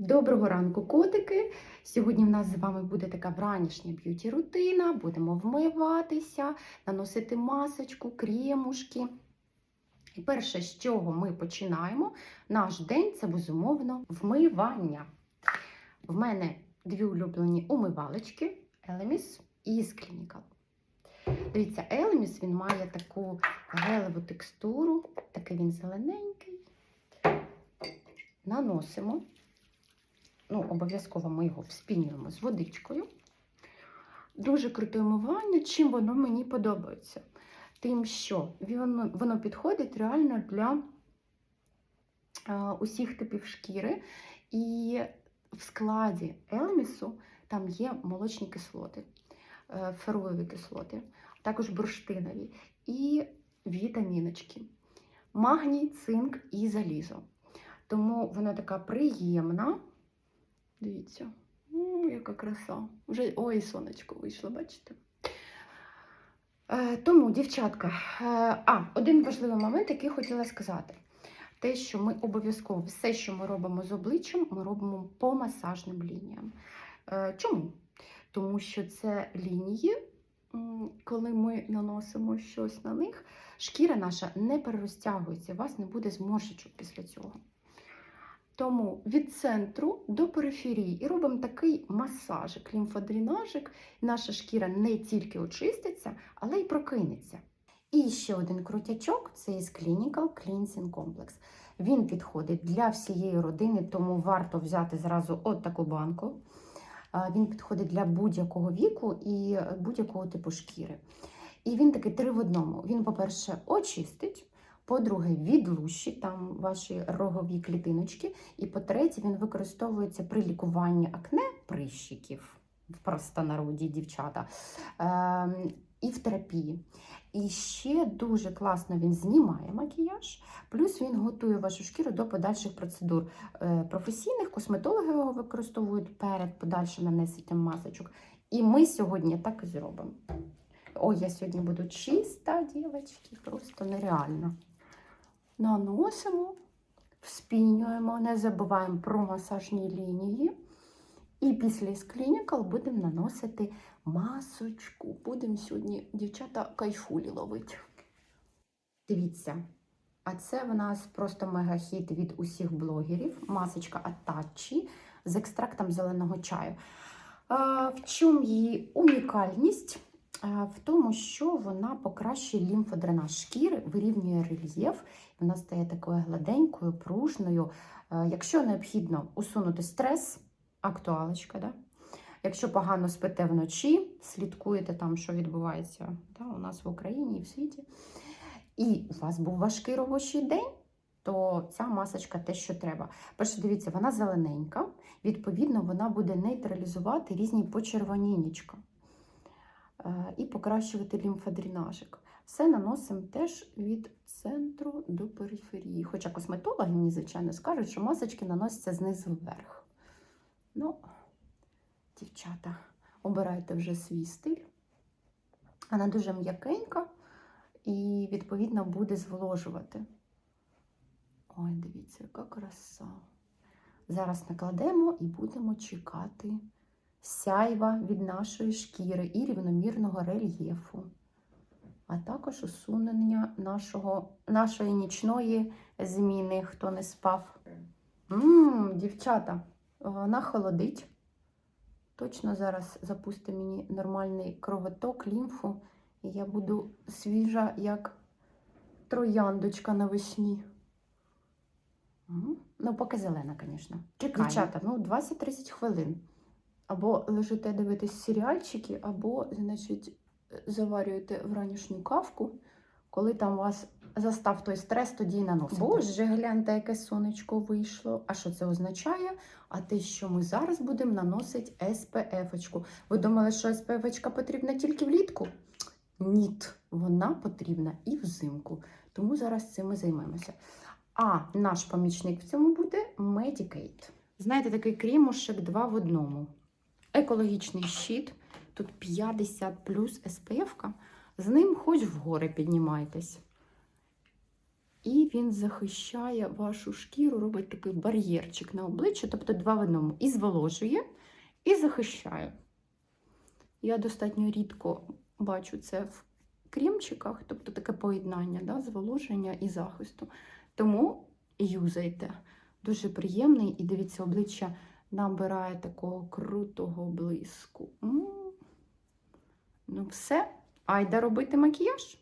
Доброго ранку, котики! Сьогодні в нас з вами буде така вранішня б'юті-рутина. Будемо вмиватися, наносити масочку, кремушки. І перше, з чого ми починаємо, наш день це безумовно вмивання. В мене дві улюблені умивалочки Elemis і Clinical. Дивіться, Elemis він має таку гелеву текстуру, такий він зелененький. Наносимо ну, обов'язково ми його вспінюємо з водичкою. Дуже круте умивання, чим воно мені подобається. Тим, що воно, воно підходить реально для е, усіх типів шкіри. І в складі елемісу там є молочні кислоти, е, ферові кислоти, також бурштинові і вітаміночки, магній, цинк і залізо. Тому вона така приємна. Дивіться, М, яка краса. Вже ой, сонечко вийшло, бачите? Е, тому, дівчатка, е, а, один важливий момент, який хотіла сказати. Те, що ми обов'язково все, що ми робимо з обличчям, ми робимо по масажним лініям. Е, чому? Тому що це лінії, коли ми наносимо щось на них, шкіра наша не перерозтягується, у вас не буде зморшечок після цього. Тому від центру до периферії і робимо такий масажик, лімфодренажик. Наша шкіра не тільки очиститься, але й прокинеться. І ще один крутячок це із Clinical Cleansing Complex. Він підходить для всієї родини, тому варто взяти зразу от таку банку. Він підходить для будь-якого віку і будь-якого типу шкіри. І він такий три в одному. Він, по-перше, очистить. По-друге, відлущить там ваші рогові клітиночки. І по-третє, він використовується при лікуванні акне прищиків, в простонароді дівчата, е, і в терапії. І ще дуже класно він знімає макіяж, плюс він готує вашу шкіру до подальших процедур е, професійних, косметологи його використовують перед подальшим нанесенням масочок. І ми сьогодні так і зробимо. Ой, я сьогодні буду чиста, дівчатки, просто нереально наносимо, вспінюємо, не забуваємо про масажні лінії. І після Clinical будемо наносити масочку. Будемо сьогодні, дівчата, кайфулі ловити. Дивіться, а це в нас просто мегахіт від усіх блогерів. Масочка Атачі з екстрактом зеленого чаю. В чому її унікальність? В тому, що вона покращує лімфодренаж шкіри, вирівнює рельєф, вона стає такою гладенькою, пружною. Якщо необхідно усунути стрес, актуалочка, да? якщо погано спите вночі, слідкуєте там, що відбувається да, у нас в Україні і в світі, і у вас був важкий робочий день, то ця масочка те, що треба. Перше, дивіться, вона зелененька, відповідно, вона буде нейтралізувати різні почервонінечка і покращувати лімфодренажик. Все наносимо теж від центру до периферії. Хоча косметологи мені, звичайно, скажуть, що масочки наносяться знизу вверх. Ну, дівчата, обирайте вже свій стиль. Вона дуже м'якенька і, відповідно, буде зволожувати. Ой, дивіться, яка краса. Зараз накладемо і будемо чекати сяйва від нашої шкіри і рівномірного рельєфу, а також усунення нашого, нашої нічної зміни, хто не спав. Ммм, дівчата, вона холодить. Точно зараз запусти мені нормальний кровоток, лімфу, і я буду свіжа, як трояндочка навесні. Ну, поки зелена, звісно. Чекаємо. Дівчата, ну 20-30 хвилин. Або лежите дивитись серіальчики, або, значить, заварюєте вранішню кавку, коли там у вас застав той стрес, тоді й наносите. Боже, гляньте, яке сонечко вийшло. А що це означає? А те, що ми зараз будемо наносити SPF-очку. Ви думали, що SPF-очка потрібна тільки влітку? Ні, вона потрібна і взимку. Тому зараз цим ми займемося. А наш помічник в цьому буде Medicate. Знаєте, такий крімушек два в одному. Екологічний щит. Тут 50 плюс SPF. З ним хоч в гори піднімайтесь. І він захищає вашу шкіру, робить такий бар'єрчик на обличчя, тобто два в одному. І зволожує, і захищає. Я достатньо рідко бачу це в крімчиках, тобто таке поєднання да, зволоження і захисту. Тому юзайте. Дуже приємний і дивіться, обличчя набирає такого крутого блиску. М. Ну, все, айда робити макіяж.